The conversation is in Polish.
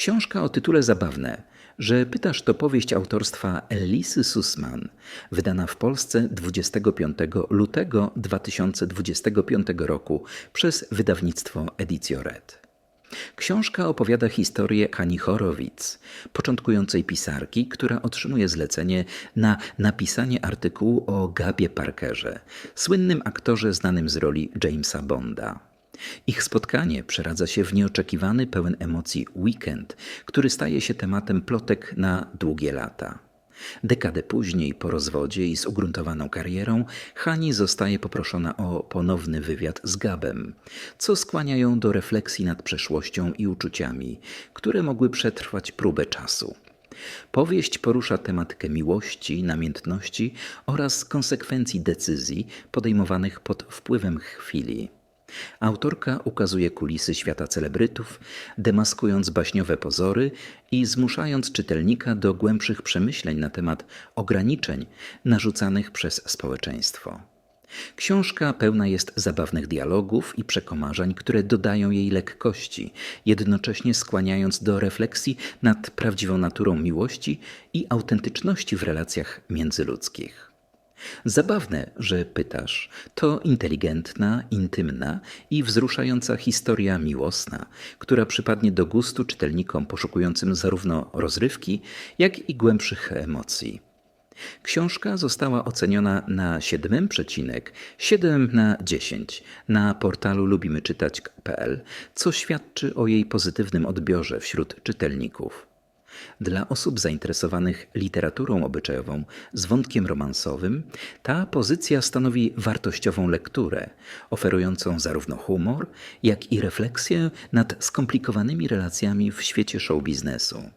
Książka o tytule zabawne, że pytasz to powieść autorstwa Elisy Sussman, wydana w Polsce 25 lutego 2025 roku przez wydawnictwo Edicio Red. Książka opowiada historię Hani Horowitz, początkującej pisarki, która otrzymuje zlecenie na napisanie artykułu o Gabie Parkerze, słynnym aktorze znanym z roli Jamesa Bonda. Ich spotkanie przeradza się w nieoczekiwany, pełen emocji weekend, który staje się tematem plotek na długie lata. Dekadę później, po rozwodzie i z ugruntowaną karierą, Hani zostaje poproszona o ponowny wywiad z Gabem, co skłania ją do refleksji nad przeszłością i uczuciami, które mogły przetrwać próbę czasu. Powieść porusza tematykę miłości, namiętności oraz konsekwencji decyzji podejmowanych pod wpływem chwili. Autorka ukazuje kulisy świata celebrytów, demaskując baśniowe pozory i zmuszając czytelnika do głębszych przemyśleń na temat ograniczeń narzucanych przez społeczeństwo. Książka pełna jest zabawnych dialogów i przekomarzań, które dodają jej lekkości, jednocześnie skłaniając do refleksji nad prawdziwą naturą miłości i autentyczności w relacjach międzyludzkich. Zabawne, że pytasz. To inteligentna, intymna i wzruszająca historia miłosna, która przypadnie do gustu czytelnikom poszukującym zarówno rozrywki, jak i głębszych emocji. Książka została oceniona na 7,7 na 10 na portalu lubimyczytać.pl, co świadczy o jej pozytywnym odbiorze wśród czytelników. Dla osób zainteresowanych literaturą obyczajową z wątkiem romansowym, ta pozycja stanowi wartościową lekturę, oferującą zarówno humor, jak i refleksję nad skomplikowanymi relacjami w świecie show biznesu.